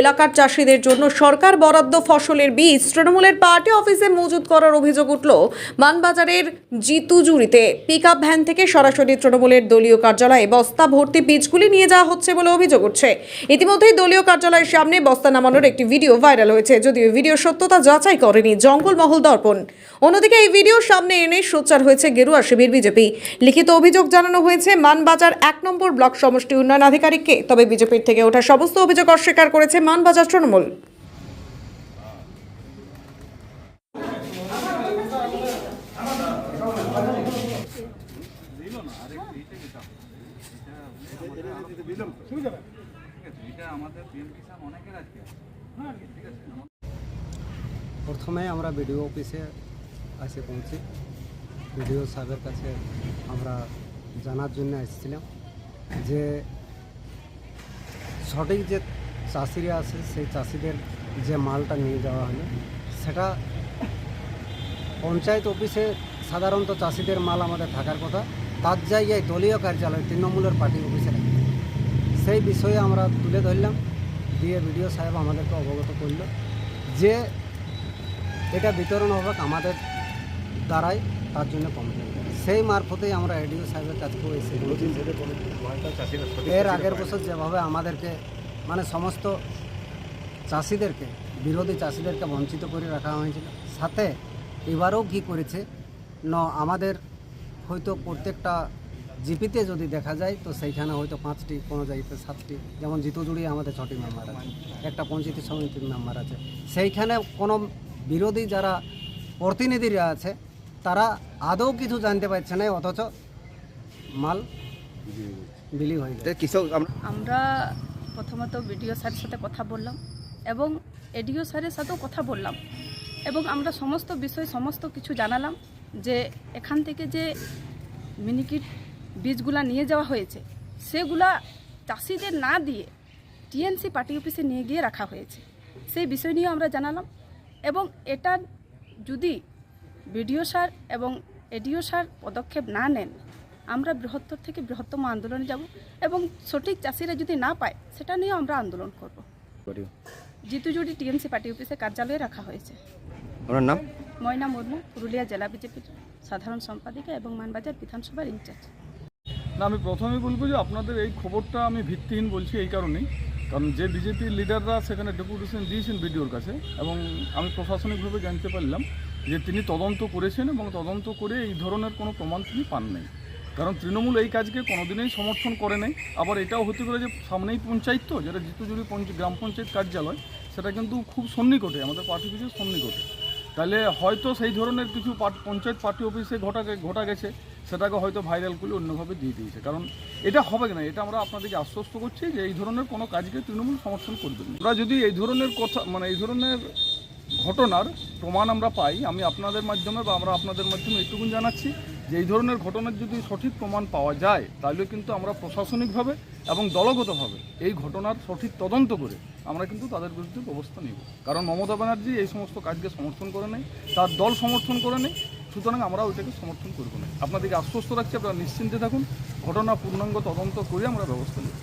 এলাকার চাষিদের জন্য সরকার বরাদ্দ ফসলের বীজ তৃণমূলের পার্টি অফিসে মজুত করার অভিযোগ উঠল। মানবাজারের জিতুজুরিতে পিক আপ ভ্যান থেকে সরাসরি তৃণমূলের দলীয় কার্যালয়ে বস্তা ভর্তি বীজগুলি নিয়ে যাওয়া হচ্ছে বলে অভিযোগ উঠছে। ইতিমধ্যেই দলীয় কার্যালয়ের সামনে বস্তা নামানোর একটি ভিডিও ভাইরাল হয়েছে। যদিও ভিডিও সত্যতা যাচাই করেনি জঙ্গলমহল দর্পণ। অন্যদিকে এই ভিডিও সামনে এনে সোচ্চার হয়েছে গেরুয়া শিবির বিজেপি। লিখিত অভিযোগ জানানো হয়েছে, মানবাজার এক নম্বর ব্লক সমষ্টি উন্নয়ন আধিকারিককে। তবে বিজেপির থেকে ওঠা সমস্ত অভিযোগ অস্বীকার করেছে মানবাজার তৃণমূল। প্রথমে আমরা বিডিও অফিসে এসে পৌঁছি। বিডিও সাহেবের কাছে আমরা জানার জন্য এসেছিলাম যে সঠিক যে চাষিরা আছে সেই চাষিদের যে মালটা নিয়ে যাওয়া হলো সেটা পঞ্চায়েত অফিসে সাধারণত চাষিদের মাল আমাদের থাকার কথা। তার জায়গায় দলীয় কার্যালয় তৃণমূলের পার্টি অফিসে সেই বিষয়ে আমরা তুলে ধরলাম দিয়ে বিডিও সাহেব আমাদেরকে অবগত করল যে এটা বিতরণ হবে আমাদের দ্বারাই তার জন্য কমপ্লেন সেই মারফতেই আমরা এডিও সাহেবের কাছেও এসে এর আগের বছর যেভাবে আমাদেরকে মানে সমস্ত চাষিদেরকে বিরোধী চাষিদেরকে বঞ্চিত করে রাখা হয়েছিল। সাথে এবারও কি করেছে? ন আমাদের হয়তো প্রত্যেকটা জিপিতে যদি দেখা যায় তো সেইখানে হয়তো পাঁচটি কোনো জায়গাতে সাতটি যেমন জিতুজুড়ি আমাদের ছটি মেম্বার আছে একটা পঞ্চায়েত সমিতির মেম্বার আছে। সেইখানে কোনো বিরোধী যারা প্রতিনিধিরা আছে তারা আদৌ কিছু জানতে পারছে না অথচ মাল বিলি হয়ে গেছে। কৃষক আমরা প্রথমত বিডিও স্যারের সাথে কথা বললাম এবং এডিও স্যারের সাথেও কথা বললাম এবং আমরা সমস্ত বিষয়, সমস্ত কিছু জানালাম যে এখান থেকে যে মিনিকিট বীজগুলা নিয়ে যাওয়া হয়েছে, সেগুলা চাষিদের না দিয়ে টিএনসি পার্টি অফিসে নিয়ে গিয়ে রাখা হয়েছে। সেই বিষয় নিয়েও আমরা জানালাম এবং এটা যদি বিডিও স্যার এবং এডিও স্যার পদক্ষেপ না নেন আমরা বৃহত্তর থেকে বৃহত্তম আন্দোলনে যাব এবং সঠিক চাষিরা যদি না পায় সেটা নিয়েও আমরা আন্দোলন করব। জিতুজুড়ি টিএমসি পার্টি অফিসে কার্যালয়ে রাখা হয়েছে। আপনার নাম? ময়না মুর্মু পুরুলিয়া জেলা বিজেপির সাধারণ সম্পাদিকা এবং মানবাজার বিধানসভার ইনচার্জ। না আমি প্রথমেই বলব যে আপনাদের এই খবরটা আমি ভিত্তিহীন বলছি এই কারণেই। কারণ যে বিজেপির লিডাররা সেখানে ডেপুটেশন দিয়েছেন বিডিওর কাছে এবং আমি প্রশাসনিকভাবে জানতে পারলাম যে তিনি তদন্ত করেছেন এবং তদন্ত করে এই ধরনের কোনো প্রমাণ তিনি পান নাই কারণ তৃণমূল এই কাজকে কোনোদিনই সমর্থন করে নাই। আবার এটাও হতে পারে যে সামনেই পঞ্চায়েত তো, যেটা জিতুজুড়ি গ্রাম পঞ্চায়েত কার্যালয়, সেটা কিন্তু খুব সন্নিকটে, আমাদের পার্টি অফিসের সন্নিকটে। তাহলে হয়তো সেই ধরনের কিছু পঞ্চায়েত পার্টি অফিসে ঘটা ঘটা গেছে, সেটাকে হয়তো ভাইরাল করে অন্যভাবে দিয়ে দিয়েছে। কারণ এটা হবে না, এটা আমরা আপনাদেরকে আশ্বস্ত করছি যে এই ধরনের কোনো কাজকে তৃণমূল সমর্থন করবেন ওরা যদি এই ধরনের কথা মানে এই ধরনের ঘটনার প্রমাণ আমরা পাই, আমি আপনাদের মাধ্যমে বা আমরা আপনাদের মাধ্যমে এইটুকুন জানাচ্ছি যে এই ধরনের ঘটনার যদি সঠিক প্রমাণ পাওয়া যায়, তাহলে কিন্তু আমরা প্রশাসনিকভাবে এবং দলগতভাবে এই ঘটনার সঠিক তদন্ত করে আমরা কিন্তু তাদের বিরুদ্ধে ব্যবস্থা নেব। কারণ মমতা ব্যানার্জি এই সমস্ত কাজকে সমর্থন করে নেই, তার দল সমর্থন করে নেই, সুতরাং আমরা ওইটাকে সমর্থন করব না। আপনাদেরকে আশ্বস্ত রাখছি, আপনারা নিশ্চিন্তে থাকুন। ঘটনা পূর্ণাঙ্গ তদন্ত করে আমরা ব্যবস্থা নেব।